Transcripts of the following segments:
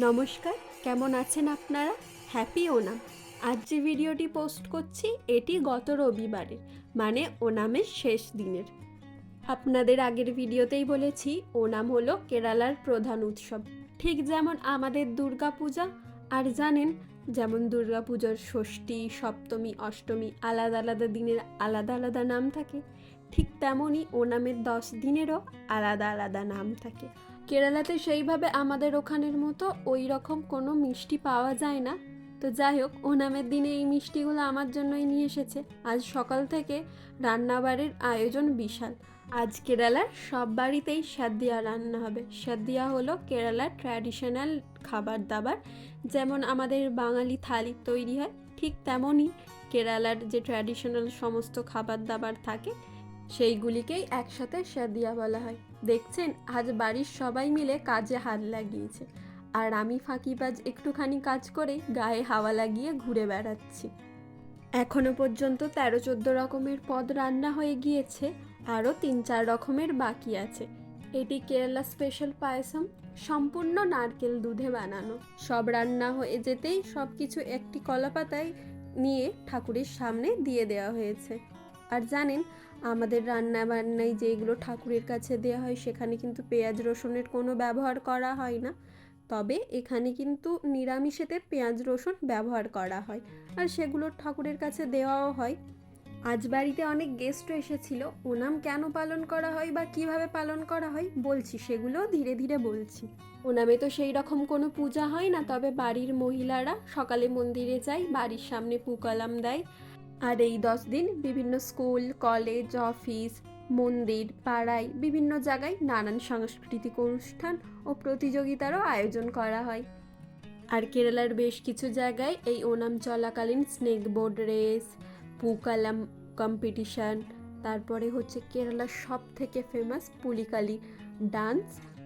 নমস্কার, কেমন আছেন আপনারা? হ্যাপি ওনাম আজ যে ভিডিওটি পোস্ট করছি, এটি গত রবিবারের মানে ওনামের শেষ দিনের। আপনাদের আগের ভিডিওতেই বলেছি, ওনাম হলো কেরালার প্রধান উৎসব। ঠিক যেমন আমাদের দুর্গাপূজা, আর জানেন, যেমন দুর্গাপুজোর ষষ্ঠী, সপ্তমী, অষ্টমী আলাদা আলাদা দিনের আলাদা আলাদা নাম থাকে। ঠিক তেমনই ওনামের দশ দিনেরও আলাদা আলাদা নাম থাকে। কেরালাতে সেইভাবে আমাদের ওখানের মতো ওই রকম কোনো মিষ্টি পাওয়া যায় না। তো যাই হোক, ওনামের দিনে এই মিষ্টিগুলো আমার জন্যই নিয়ে এসেছে। আজ সকাল থেকে রান্নাবাড়ির আয়োজন বিশাল। আজ কেরালার সব বাড়িতেই সাদিয়া রান্না হবে। সাদিয়া হলো কেরালার ট্র্যাডিশনাল খাবার দাবার। যেমন আমাদের বাঙালি থালি তৈরি হয়, ঠিক তেমনই কেরালার যে ট্র্যাডিশনাল সমস্ত খাবার দাবার থাকে সেইগুলিকেই একসাথে সাদিয়া বলা হয়। দেখছেন, আজ বাড়ির সবাই মিলে কাজে হাত লাগিয়েছে। আর আমি ফাঁকিবাজ একটুখানি কাজ করে গায়ে হাওয়া লাগিয়ে ঘুরে বেড়াচ্ছি। এখনও পর্যন্ত তেরো চোদ্দ রকমের পদ রান্না হয়ে গিয়েছে, আরও তিন চার রকমের বাকি আছে। এটি কেরালা স্পেশাল পায়সম, সম্পূর্ণ নারকেল দুধে বানানো। সব রান্না হয়ে যেতেই সব কিছু একটি কলাপাতায় নিয়ে ঠাকুরের সামনে দিয়ে দেওয়া হয়েছে। আর জানেন আমাদের রান্না বান্নায় যেগুলো ঠাকুরের কাছে দেওয়া হয় সেখানে কিন্তু পেঁয়াজ রসুনের কোনো ব্যবহার করা হয় না। তবে এখানে কিন্তু নিরামিষেতে পেঁয়াজ রসুন ব্যবহার করা হয় আর সেগুলো ঠাকুরের কাছে দেওয়াও হয়। আজ বাড়িতে অনেক গেস্টও এসেছিল, ওনাম কেন পালন করা হয় বা কীভাবে পালন করা হয় বলছি, সেগুলো ধীরে ধীরে বলছি। ওনামে তো সেই রকম কোনো পূজা হয় না, তবে বাড়ির মহিলারা সকালে মন্দিরে যায়, বাড়ির সামনে পুকালাম দেয় আর এই দশ দিন বিভিন্ন স্কুল, কলেজ, অফিস, মন্দির, পাড়ায় বিভিন্ন জায়গায় নানান সাংস্কৃতিক অনুষ্ঠান ও প্রতিযোগিতারও আয়োজন করা হয়। আর কেরালার বেশ কিছু জায়গায় এই ওনাম চলাকালীন snake board race pookalam competition, তারপরে হচ্ছে কেরালার সব থেকে ফেমাস পুলিকালি ডান্স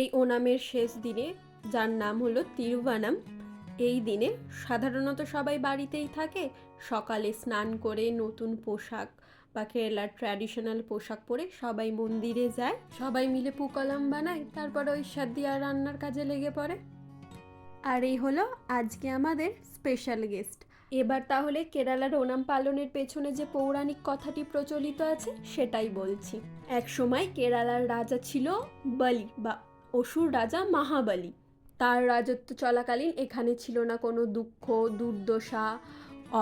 এই ওনামের শেষ দিনে যার নাম হলো তিরুবানাম এই দিনে সাধারণত সবাই বাড়িতেই থাকে। সকালে স্নান করে নতুন পোশাক বা কেরালার ট্র্যাডিশনাল পোশাক পরে সবাই মন্দিরে যায়। সবাই মিলে পুকলাম বানায় তারপর ওই সাদ দিয়ে রান্নার কাজে লেগে পড়ে। আর এই হলো আজকে আমাদের স্পেশাল গেস্ট এবার তাহলে কেরালার ওনাম পালনের পেছনে যে পৌরাণিক কথাটি প্রচলিত আছে, সেটাই বলছি। এক সময় কেরালার রাজা ছিল বলি বা অসুর রাজা মহাবলী। তার রাজত্ব চলাকালীন এখানে ছিল না কোনো দুঃখ, দুর্দশা,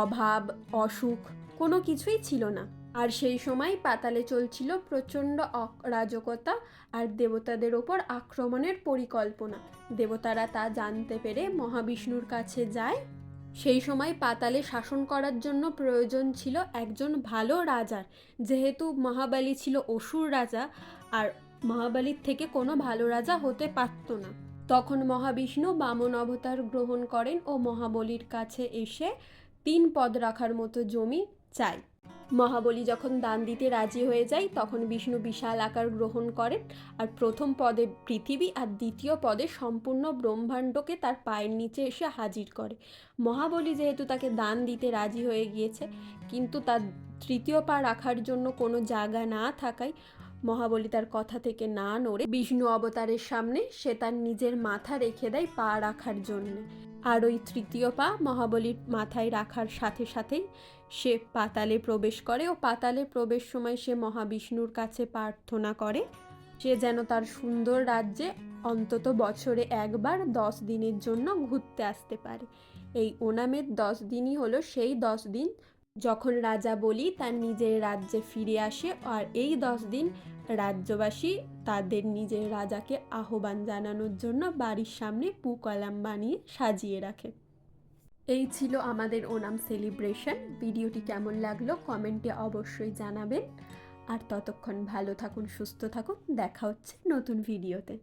অভাব, অসুখ, কোনো কিছুই ছিল না। আর সেই সময় পাতালে চলছিল প্রচণ্ড অরাজকতা আর দেবতাদের ওপর আক্রমণের পরিকল্পনা। দেবতারা তা জানতে পেরে মহাবিষ্ণুর কাছে যায়। সেই সময় পাতালে শাসন করার জন্য প্রয়োজন ছিল একজন ভালো রাজার। যেহেতু মহাবালী ছিল অসুর রাজা, আর মহাবালীর থেকে কোনো ভালো রাজা হতে পারত না। তখন মহাবিষ্ণু বামন অবতার গ্রহণ করেন ও মহাবলীর কাছে এসে তিন পদ রাখার মতো জমি চায়। মহাবলী যখন দান দিতে রাজি হয়ে যায়, তখন বিষ্ণু বিশাল আকার গ্রহণ করেন। আর প্রথম পদে পৃথিবী আর দ্বিতীয় পদে সম্পূর্ণ ব্রহ্মাণ্ডকে তার পায়ের নিচে এসে হাজির করে। মহাবলী যেহেতু তাকে দান দিতে রাজি হয়ে গিয়েছে, কিন্তু তার তৃতীয় পা রাখার জন্য কোনো জায়গা না থাকায় মহাবলী তার কথা থেকে না নড়ে বিষ্ণু অবতারের সামনে সে তার নিজের মাথা রেখে দেয় পা রাখার জন্য। আর ওই তৃতীয় পা মহাবলীর মাথায় রাখার সাথে সাথেই সে পাতালে প্রবেশ করে ও পাতালে প্রবেশ সময় সে মহাবিষ্ণুর কাছে প্রার্থনা করে সে যেন তার সুন্দর রাজ্যে অন্তত বছরে একবার দশ দিনের জন্য ঘুরতে আসতে পারে। এই ওনামের দশ দিনই হলো সেই দশ দিন যখন রাজা বলি তার নিজের রাজ্যে ফিরে আসে আর এই দশ দিন রাজ্যবাসী তাদের নিজের রাজাকে আহ্বান জানানোর জন্য বাড়ির সামনে পুকলাম বানিয়ে সাজিয়ে রাখে। এই ছিল আমাদের ওনাম সেলিব্রেশন। ভিডিওটি কেমন লাগল কমেন্টে অবশ্যই জানাবেন। আর ততক্ষণ ভালো থাকুন, সুস্থ থাকুন। দেখা হচ্ছে নতুন ভিডিওতে।